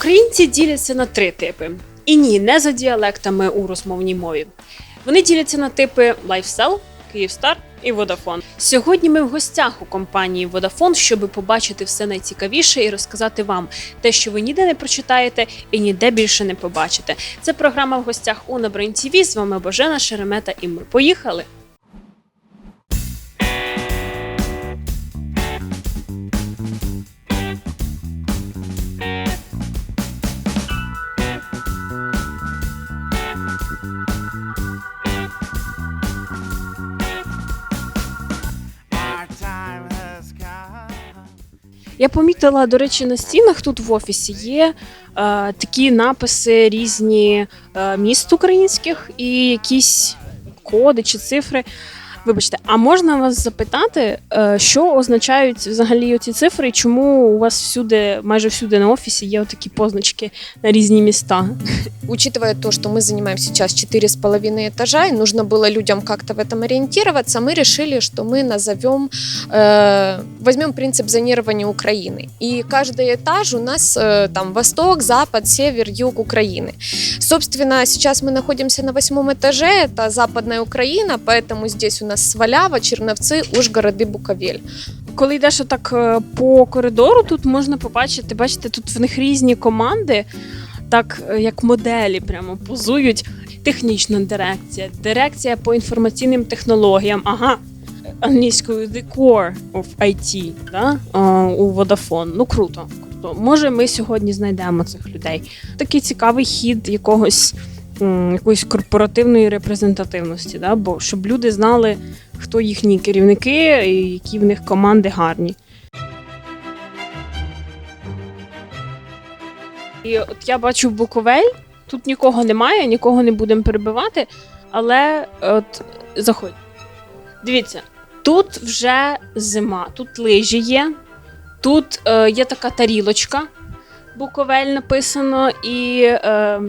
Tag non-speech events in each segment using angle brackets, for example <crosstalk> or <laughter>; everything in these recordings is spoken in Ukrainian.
Українці діляться на три типи. І ні, не за діалектами у розмовній мові. Вони діляться на типи Lifestyle, Київстар і Vodafone. Сьогодні ми в гостях у компанії Vodafone, щоб побачити все найцікавіше і розказати вам те, що ви ніде не прочитаєте і ніде більше не побачите. Це програма в гостях у Набрин ТВ. З вами Божена Шеремета, і ми поїхали. Я помітила, до речі, на стінах тут в офісі є е, такі написи різні е, міст українських і якісь коди чи цифри. Вибачте, а можна вас запитати, е, що означають взагалі ці цифри, і чому у вас всюди, майже всюди на офісі є такі позначки на різні міста? Учитывая то, что мы занимаем сейчас четыре с половиной этажа, и нужно было людям как-то в этом ориентироваться, мы решили, что мы назовем, э, возьмем принцип зонирования Украины. И каждый этаж у нас э, там восток, запад, север, юг Украины. Собственно, сейчас мы находимся на восьмом этаже, это западная Украина, поэтому здесь у нас Свалява, Черновцы, Ужгород и Буковель. Коли йдеш отак е, по коридору, тут можна побачити, бачите, тут в них різні команди, так е, як моделі прямо позують. Технічна дирекція, дирекція по інформаційним технологіям, ага, англійською The Core of IT, да? е, у Vodafone. Ну круто. круто. Може, ми сьогодні знайдемо цих людей. Такий цікавий хід якогось якоїсь корпоративної репрезентативності, да? бо щоб люди знали, хто їхні керівники і які в них команди гарні. І от я бачу Буковель, тут нікого немає, нікого не будемо перебивати, але от заходь. Дивіться, тут вже зима, тут лижі є, тут е, є така тарілочка, Буковель написано, і е,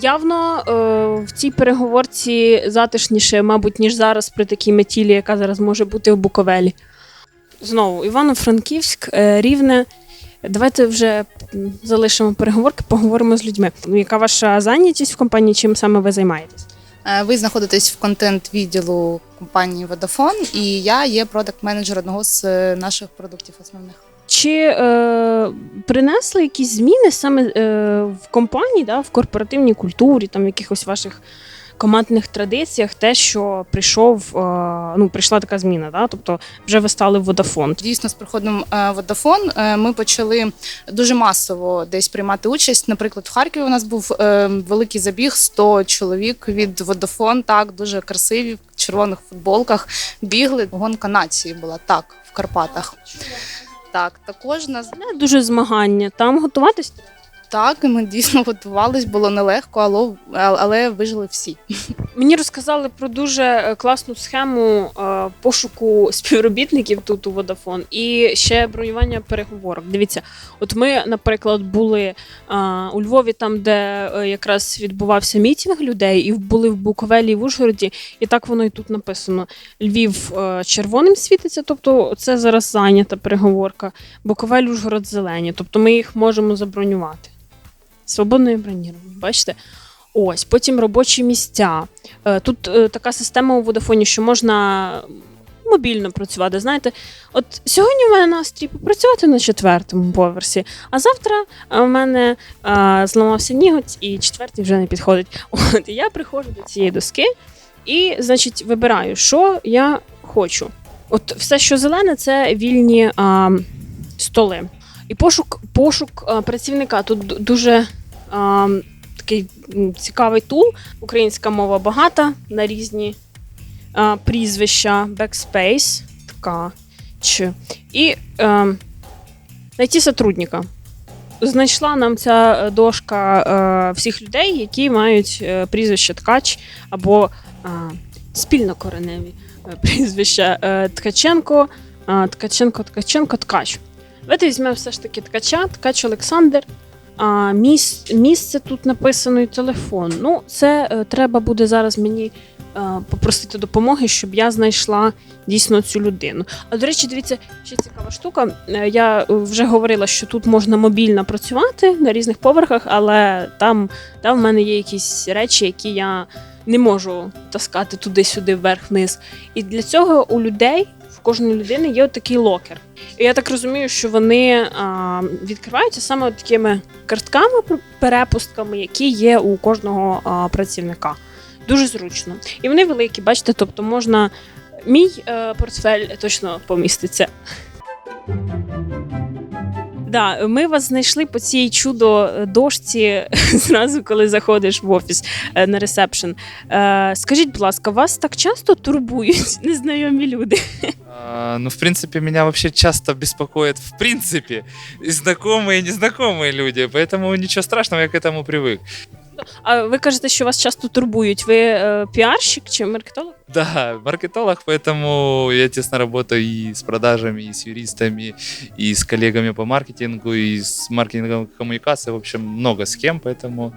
явно е, в цій переговорці затишніше, мабуть, ніж зараз при такій метілі, яка зараз може бути в Буковелі. Знову Івано-Франківськ, е, Рівне. Давайте вже залишимо переговорки, поговоримо з людьми. Ну, Яка ваша зайнятість в компанії? Чим саме ви займаєтесь? Е, Ви знаходитесь в контент відділу компанії Vodafone, і я є продакт-менеджер одного з е, наших продуктів основних. Чи е, принесли якісь зміни саме е, в компанії, да, в корпоративній культурі, там в якихось ваших командних традиціях, те, що прийшов, е, ну, прийшла така зміна, да? тобто вже ви стали в Vodafone. Дійсно, з приходом е, Vodafone е, ми почали дуже масово десь приймати участь. Наприклад, в Харкові у нас був е, великий забіг 100 чоловік від Vodafone, так дуже красиві в червоних футболках. Бігли. Гонка нації була так в Карпатах. Так, також нас дуже змагання. Там готуватись так, і ми дійсно готувались, було нелегко, але, але вижили всі. Мені розказали про дуже е, класну схему е, пошуку співробітників тут у Vodafone і ще бронювання переговорок. Дивіться, от ми, наприклад, були е, у Львові, там, де якраз відбувався мітінг людей, і були в Буковелі і в Ужгороді, і так воно і тут написано: Львів червоним світиться, тобто це зараз зайнята переговорка. Буковель, Ужгород зелені, тобто ми їх можемо забронювати. Свободне бронювання, бачите? Ось, потім робочі місця. Е, Тут е, така система у Vodafone, що можна мобільно працювати. Знаєте, от сьогодні в мене настрій попрацювати на четвертому поверсі, а завтра е, в мене е, зламався ніготь, і четвертий вже не підходить. От я приходжу до цієї доски і, значить, вибираю, що я хочу. От все, що зелене, це вільні а, столи. І пошук, пошук а, працівника тут дуже а, такий цікавий тул. Українська мова багата на різні а, прізвища, backspace, така ч. І е, знайти сотрудника. Знайшла нам ця е, дошка е, всіх людей, які мають е, прізвище ткач або е, спільнокореневі е, прізвища е, Ткаченко, е, Ткаченко, Ткаченко, Ткач. Давайте візьмемо все ж таки ткача, ткач Олександр. А, міс, місце тут написано і телефон. Ну, це е, треба буде зараз мені е, попросити допомоги, щоб я знайшла дійсно цю людину. А до речі, дивіться, ще цікава штука. Е, Я е, вже говорила, що тут можна мобільно працювати на різних поверхах, але там, там в мене є якісь речі, які я не можу таскати туди-сюди, вверх-вниз. І для цього у людей, кожної людини є такий локер. І я так розумію, що вони а, відкриваються саме такими картками, перепустками, які є у кожного а, працівника. Дуже зручно. І вони великі, бачите, тобто можна. Мій е, портфель точно поміститься. Да, ми вас знайшли по цій чудо дошці <laughs> зразу, коли заходиш в офіс е, на ресепшн. Е, скажіть, будь ласка, вас так часто турбують <laughs> незнайомі люди? А, Ну, в принципе, меня вообще часто беспокоят, в принципе, и знакомые, и незнакомые люди, поэтому ничего страшного, я к этому привык. А ви кажете, що вас часто турбують. Ви е, піарщик чи маркетолог? Да, маркетолог, поэтому я тесно работаю и с продажами, и с юристами, и с коллегами по маркетингу, и с маркетинговой коммуникацией, в общем, много с кем, поэтому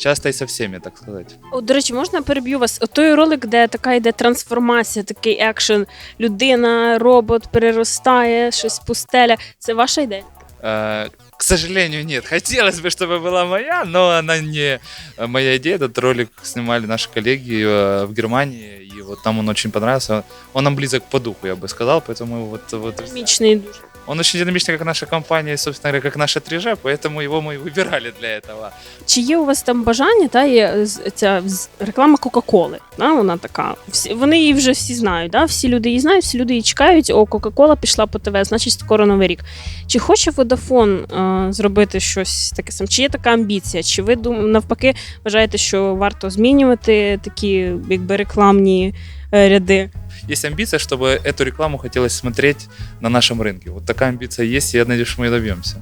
часто и со всеми, так сказать. О, до речі, можна переб'ю вас? От той ролик, де така йде трансформація, такий екшен, людина, робот переростає, щось пустеля. Це ваша ідея? А, К сожалению, нет. Хотелось бы, чтобы была моя, но она не э, моя идея. Этот ролик снимали наши коллеги э, в Германии, и вот там он очень понравился. Он нам близок по духу, я бы сказал, поэтому вот, вот Динамічний дуже. он очень динамичный, как наша компания, и, собственно говоря, как наша 3G, поэтому его мы и выбирали для этого. Чи є у вас там бажання? Та є з- ця з- реклама Кока-Коли. Да, вона така. Всі, вони її вже всі знають. Да? Всі люди її знають, всі люди її чекають. О, Кока-Кола пішла по ТВ, значить скоро новий рік. Чи хоче Vodafone е, зробити щось таке саме? Чи є така амбіція? Чи ви дум, навпаки вважаєте, що варто змінювати такі якби рекламні е, ряди? Есть амбиция, чтобы эту рекламу хотелось смотреть на нашем рынке. Вот такая амбиция есть, и я надеюсь, что мы ее добьемся.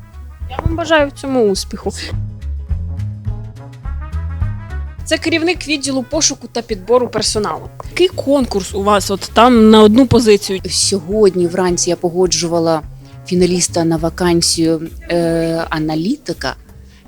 Я вам бажаю в цьому успіху. Це керівник відділу пошуку та підбору персоналу. Який конкурс у вас от там на одну позицію? Сьогодні вранці я погоджувала фіналіста на вакансію е, аналітика.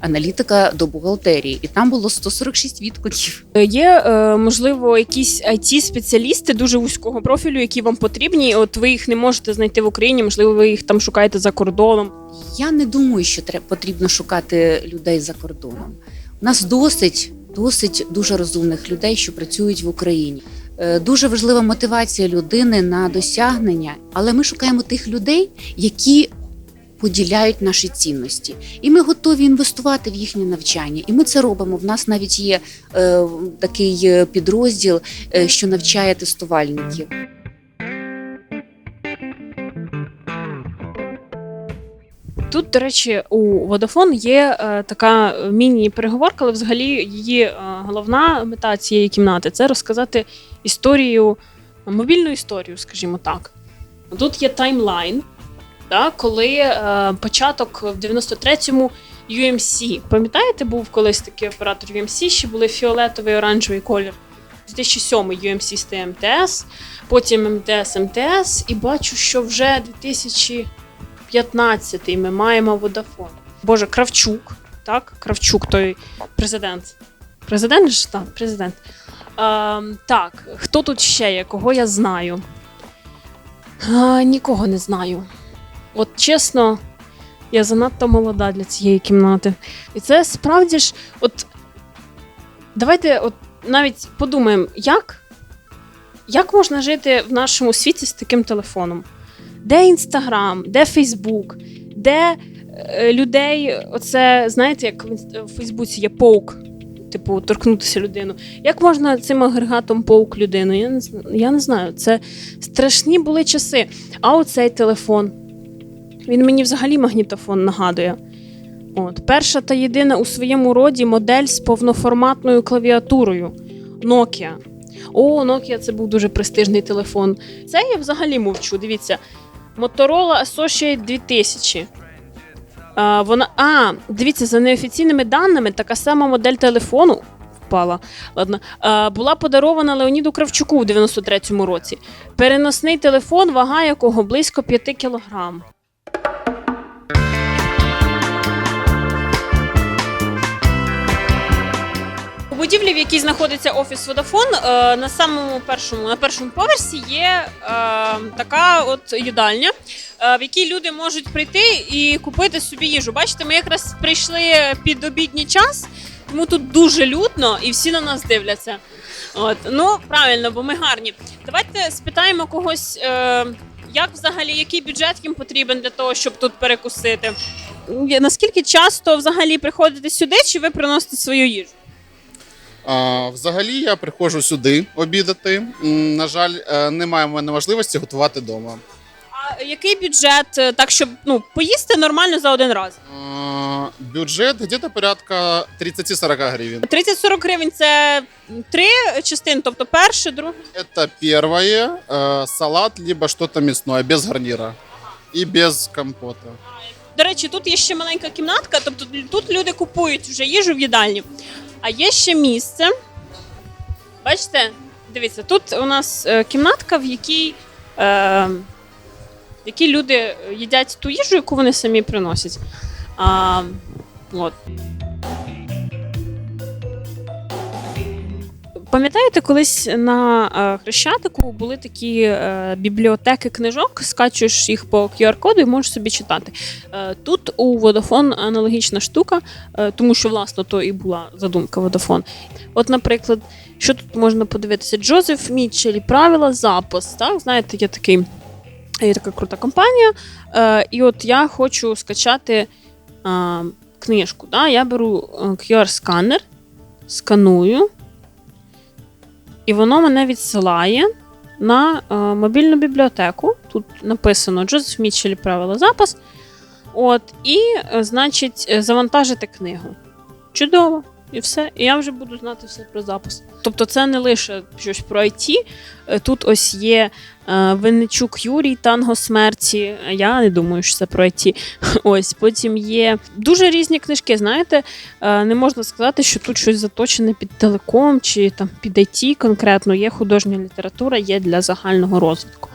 Аналітика до бухгалтерії, і там було 146 відгуків. Є е, можливо якісь it спеціалісти дуже вузького профілю, які вам потрібні. От ви їх не можете знайти в Україні, можливо, ви їх там шукаєте за кордоном. Я не думаю, що треба потрібно шукати людей за кордоном. У нас досить, досить дуже розумних людей, що працюють в Україні. Е, Дуже важлива мотивація людини на досягнення, але ми шукаємо тих людей, які поділяють наші цінності, і ми готові інвестувати в їхнє навчання. І ми це робимо. В нас навіть є е, такий е, підрозділ, е, що навчає тестувальників. Тут, до речі, у Vodafone є е, така міні-переговорка, але взагалі її е, головна мета цієї кімнати це розказати історію, мобільну історію, скажімо так. Тут є таймлайн, да, коли е, початок в 93-му UMC. Пам'ятаєте, був колись такий оператор UMC, ще були фіолетовий оранжевий колір. 2007 UMC стає МТС, потім МТС МТС, і бачу, що вже 2000 15-й ми маємо Vodafone. Боже, Кравчук, так? Кравчук, той президент. Президент ж так, президент. Ем, так, хто тут ще є? Кого я знаю? А, нікого не знаю. От чесно, я занадто молода для цієї кімнати. І це справді ж, от давайте от навіть подумаємо, як, як можна жити в нашому світі з таким телефоном? Де Інстаграм, де Фейсбук, де е, людей, оце знаєте, як в Фейсбуці є поук, типу, торкнутися людину. Як можна цим агрегатом поук людину? Я не, я не знаю. Це страшні були часи. А оцей телефон. Він мені взагалі магнітофон нагадує. От, перша та єдина у своєму роді модель з повноформатною клавіатурою Nokia. О, Nokia це був дуже престижний телефон. Це я взагалі мовчу. Дивіться. Motorola Associate 2000. А, вона, а, дивіться, за неофіційними даними, така сама модель телефону впала. Ладно, а, була подарована Леоніду Кравчуку в 93-му році. Переносний телефон, вага якого близько 5 кілограм. Будівлі, в якій знаходиться офіс Vodafone, е, на самому першому, на першому поверсі є е, така от їдальня, е, в якій люди можуть прийти і купити собі їжу. Бачите, ми якраз прийшли під обідній час, тому тут дуже людно і всі на нас дивляться. От ну правильно, бо ми гарні. Давайте спитаємо когось, як взагалі який бюджет їм потрібен для того, щоб тут перекусити. Наскільки часто взагалі приходите сюди, чи ви приносите свою їжу? А, взагалі я приходжу сюди обідати. На жаль, е, немає в мене можливості готувати вдома. А який бюджет, е, так щоб ну поїсти нормально за один раз? А, Бюджет где-то порядка 30-40 гривен. 30-40 гривень це три частини, тобто перше, друге. Это первое, э, салат, либо что-то мясное, без гарнира и без компота. До речі, тут є ще маленька кімнатка, тобто тут люди купують вже їжу в їдальні. А є ще місце. Бачите? Дивіться, тут у нас е, кімнатка, в якій, е, в якій люди їдять ту їжу, яку вони самі приносять. А, от. Пам'ятаєте, колись на е, Хрещатику були такі е, бібліотеки книжок, скачуєш їх по QR-коду і можеш собі читати. Е, Тут у Vodafone аналогічна штука, тому що, власне, то і була задумка Vodafone. От, наприклад, що тут можна подивитися? Джозеф Мітчель, правила запис. Так? Знаєте, є такий. Є така крута компанія. І от я хочу скачати книжку. Да? Я беру QR-сканер, сканую, і воно мене відсилає на е, мобільну бібліотеку. Тут написано Джозеф Мітчель правила запис. От, і, е, значить, е, завантажити книгу. Чудово. І все. І я вже буду знати все про запис. Тобто, це не лише щось про IT. Е, Тут ось є е, Винничук Юрій, Танго смерті. Я не думаю, що це про IT. <laughs> Ось потім є дуже різні книжки. Знаєте, Е, не можна сказати, що тут щось заточене під телеком чи там під IT конкретно. Є художня література, є для загального розвитку.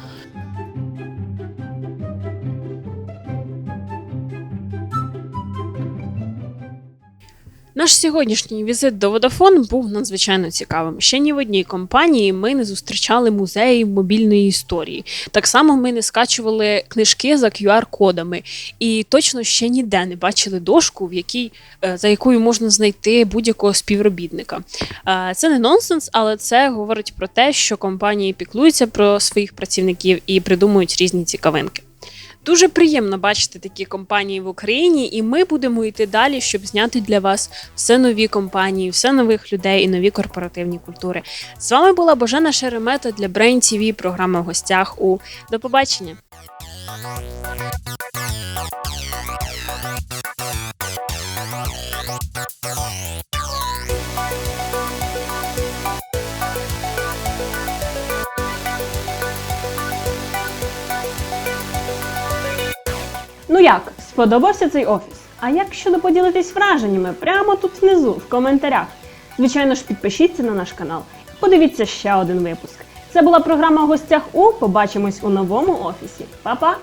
Наш сьогоднішній візит до Vodafone був надзвичайно цікавим. Ще ні в одній компанії ми не зустрічали музеї мобільної історії. Так само ми не скачували книжки за QR-кодами, і точно ще ніде не бачили дошку, в якій е, за якою можна знайти будь-якого співробітника. Е, Це не нонсенс, але це говорить про те, що компанії піклуються про своїх працівників і придумують різні цікавинки. Дуже приємно бачити такі компанії в Україні, і ми будемо йти далі, щоб зняти для вас все нові компанії, все нових людей і нові корпоративні культури. З вами була Божена Шеремета для Brain TV, програма в гостях у до побачення. Як, сподобався цей офіс? А як щодо поділитись враженнями прямо тут внизу, в коментарях? Звичайно ж, підпишіться на наш канал. Подивіться ще один випуск. Це була програма в гостях у. Побачимось у новому офісі. Па-па!